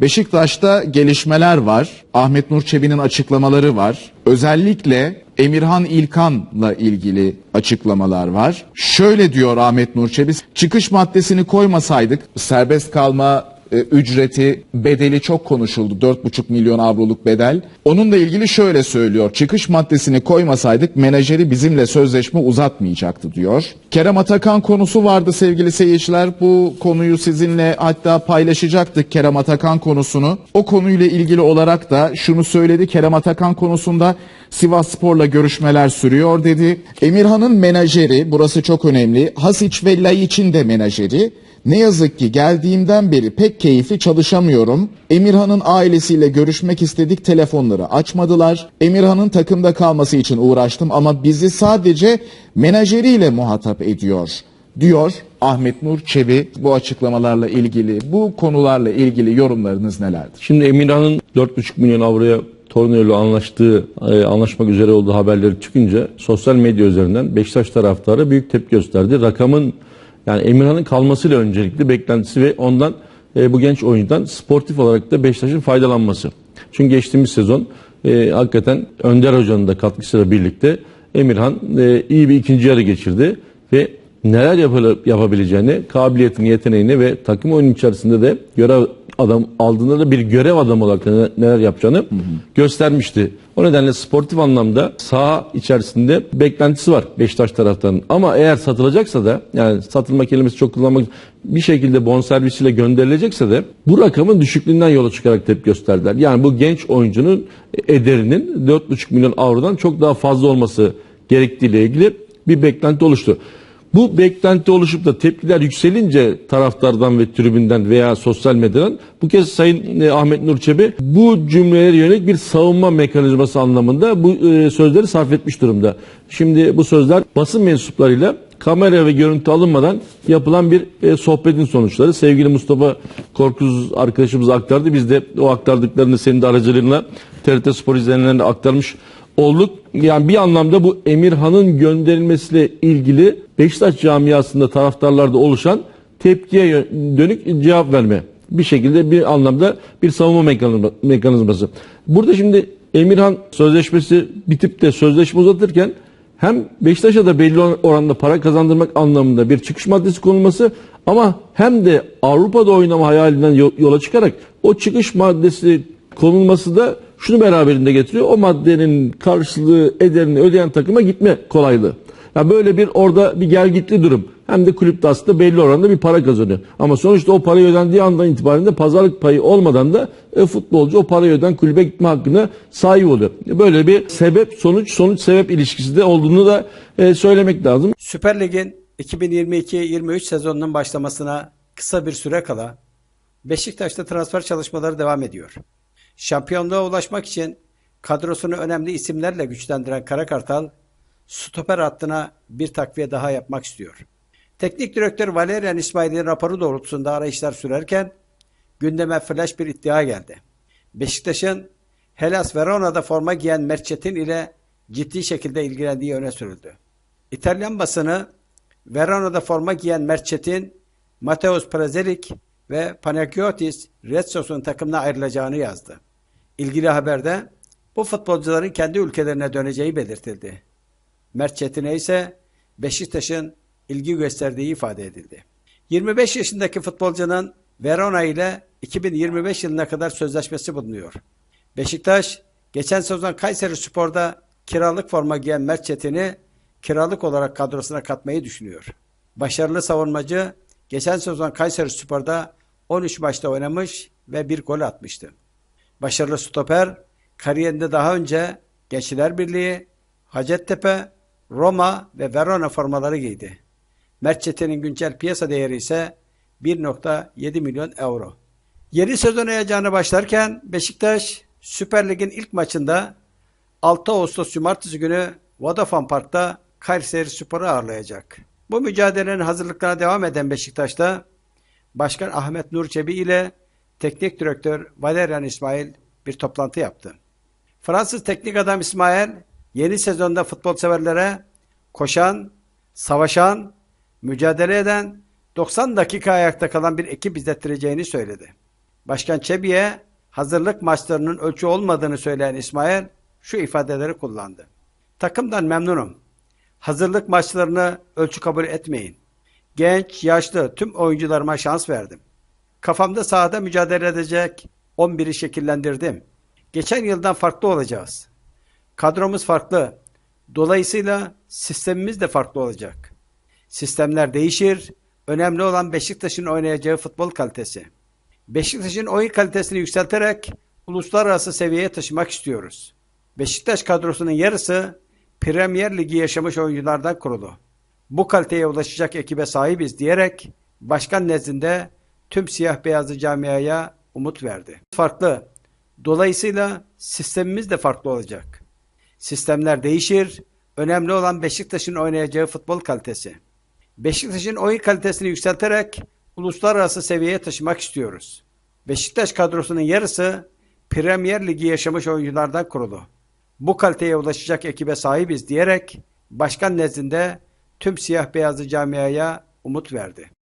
Beşiktaş'ta gelişmeler var. Ahmet Nur Çebi'nin açıklamaları var. Özellikle Emirhan İlkan'la ilgili açıklamalar var. Şöyle diyor Ahmet Nur Çebi, çıkış maddesini koymasaydık serbest kalma e, ücreti bedeli çok konuşuldu. 4,5 milyon avroluk bedel. Onunla ilgili şöyle söylüyor. Çıkış maddesini koymasaydık menajeri bizimle sözleşme uzatmayacaktı diyor. Kerem Atakan konusu vardı sevgili seyirciler. Bu konuyu sizinle hatta paylaşacaktık Kerem Atakan konusunu. O konuyla ilgili olarak da şunu söyledi. Kerem Atakan konusunda Sivas Spor'la görüşmeler sürüyor dedi. Emirhan'ın menajeri burası çok önemli. Hasic ve Laiç'in de menajeri. Ne yazık ki geldiğimden beri pek keyifli çalışamıyorum. Emirhan'ın ailesiyle görüşmek istedik telefonları açmadılar. Emirhan'ın takımda kalması için uğraştım ama bizi sadece menajeriyle muhatap ediyor diyor Ahmet Nur Çebi bu açıklamalarla ilgili bu konularla ilgili yorumlarınız nelerdir? Şimdi Emirhan'ın 4,5 milyon avroya Torino'yla anlaştığı, e, anlaşmak üzere olduğu haberleri çıkınca sosyal medya üzerinden Beşiktaş taraftarı büyük tepki gösterdi. Rakamın yani Emirhan'ın kalmasıyla öncelikli beklentisi ve ondan e, bu genç oyuncudan sportif olarak da Beşiktaş'ın faydalanması. Çünkü geçtiğimiz sezon e, hakikaten Önder Hoca'nın da katkısıyla birlikte Emirhan e, iyi bir ikinci yarı geçirdi ve neler yapabileceğini, kabiliyetini, yeteneğini ve takım oyunu içerisinde de görev adam aldığında da bir görev adamı olarak ne- neler yapacağını göstermişti. O nedenle sportif anlamda saha içerisinde beklentisi var Beşiktaş taraftarının. Ama eğer satılacaksa da yani satılma kelimesi çok kullanmak bir şekilde bonservisiyle gönderilecekse de bu rakamın düşüklüğünden yola çıkarak tepki gösterdiler. Yani bu genç oyuncunun ederinin 4,5 milyon avrodan çok daha fazla olması gerektiğiyle ilgili bir beklenti oluştu. Bu beklenti oluşup da tepkiler yükselince taraftardan ve tribünden veya sosyal medyadan bu kez Sayın e, Ahmet Nur Çebi bu cümlelere yönelik bir savunma mekanizması anlamında bu e, sözleri sarf etmiş durumda. Şimdi bu sözler basın mensuplarıyla kamera ve görüntü alınmadan yapılan bir e, sohbetin sonuçları. Sevgili Mustafa Korkuz arkadaşımız aktardı. Biz de o aktardıklarını senin de aracılığıyla TRT Spor izleyenlerine aktarmış olduk. Yani bir anlamda bu Emirhan'ın gönderilmesiyle ilgili Beşiktaş camiasında taraftarlarda oluşan tepkiye dönük cevap verme. Bir şekilde bir anlamda bir savunma mekanizma- mekanizması. Burada şimdi Emirhan sözleşmesi bitip de sözleşme uzatırken hem Beşiktaş'a da belli oranda para kazandırmak anlamında bir çıkış maddesi konulması ama hem de Avrupa'da oynama hayalinden yo- yola çıkarak o çıkış maddesi konulması da şunu beraberinde getiriyor. O maddenin karşılığı ederini ödeyen takıma gitme kolaylığı. Yani böyle bir orada bir gelgitli durum. Hem de kulüpte aslında belli oranda bir para kazanıyor. Ama sonuçta o parayı ödendiği andan itibaren de pazarlık payı olmadan da e, futbolcu o parayı öden kulübe gitme hakkına sahip oluyor. Böyle bir sebep sonuç sonuç sebep ilişkisi de olduğunu da e, söylemek lazım. Süper Lig'in 2022-23 sezonunun başlamasına kısa bir süre kala Beşiktaş'ta transfer çalışmaları devam ediyor. Şampiyonluğa ulaşmak için kadrosunu önemli isimlerle güçlendiren Karakartal, stoper hattına bir takviye daha yapmak istiyor. Teknik direktör Valerian İsmail'in raporu doğrultusunda arayışlar sürerken gündeme flash bir iddia geldi. Beşiktaş'ın Hellas Verona'da forma giyen Mert Çetin ile ciddi şekilde ilgilendiği öne sürüldü. İtalyan basını Verona'da forma giyen Mert Çetin, Mateus Prazelik ve Panagiotis Red Sox'un takımına ayrılacağını yazdı. İlgili haberde bu futbolcuların kendi ülkelerine döneceği belirtildi. Mert Çetin'e ise Beşiktaş'ın ilgi gösterdiği ifade edildi. 25 yaşındaki futbolcunun Verona ile 2025 yılına kadar sözleşmesi bulunuyor. Beşiktaş geçen sezon Kayseri Spor'da kiralık forma giyen Mert Çetin'i kiralık olarak kadrosuna katmayı düşünüyor. Başarılı savunmacı geçen sezon Kayseri Spor'da 13 maçta oynamış ve bir gol atmıştı. Başarılı stoper kariyerinde daha önce Gençler Birliği, Hacettepe, Roma ve Verona formaları giydi. Mert Çetin'in güncel piyasa değeri ise 1.7 milyon euro. Yeni sezon heyecanı başlarken Beşiktaş Süper Lig'in ilk maçında 6 Ağustos Cumartesi günü Vodafone Park'ta Kayseri Spor'u ağırlayacak. Bu mücadelenin hazırlıklarına devam eden Beşiktaş'ta Başkan Ahmet Nur Çebi ile Teknik Direktör Valerian İsmail bir toplantı yaptı. Fransız teknik adam İsmail yeni sezonda futbol severlere koşan, savaşan, mücadele eden, 90 dakika ayakta kalan bir ekip izlettireceğini söyledi. Başkan Çebi'ye hazırlık maçlarının ölçü olmadığını söyleyen İsmail şu ifadeleri kullandı. Takımdan memnunum. Hazırlık maçlarını ölçü kabul etmeyin. Genç, yaşlı tüm oyuncularıma şans verdim. Kafamda sahada mücadele edecek 11'i şekillendirdim. Geçen yıldan farklı olacağız. Kadromuz farklı. Dolayısıyla sistemimiz de farklı olacak. Sistemler değişir. Önemli olan Beşiktaş'ın oynayacağı futbol kalitesi. Beşiktaş'ın oyun kalitesini yükselterek uluslararası seviyeye taşımak istiyoruz. Beşiktaş kadrosunun yarısı Premier Ligi yaşamış oyunculardan kurulu. Bu kaliteye ulaşacak ekibe sahibiz diyerek başkan nezdinde tüm siyah beyazlı camiaya umut verdi. Farklı. Dolayısıyla sistemimiz de farklı olacak. Sistemler değişir. Önemli olan Beşiktaş'ın oynayacağı futbol kalitesi. Beşiktaş'ın oyun kalitesini yükselterek uluslararası seviyeye taşımak istiyoruz. Beşiktaş kadrosunun yarısı Premier Ligi yaşamış oyunculardan kurulu. Bu kaliteye ulaşacak ekibe sahibiz diyerek başkan nezdinde tüm siyah beyazlı camiaya umut verdi.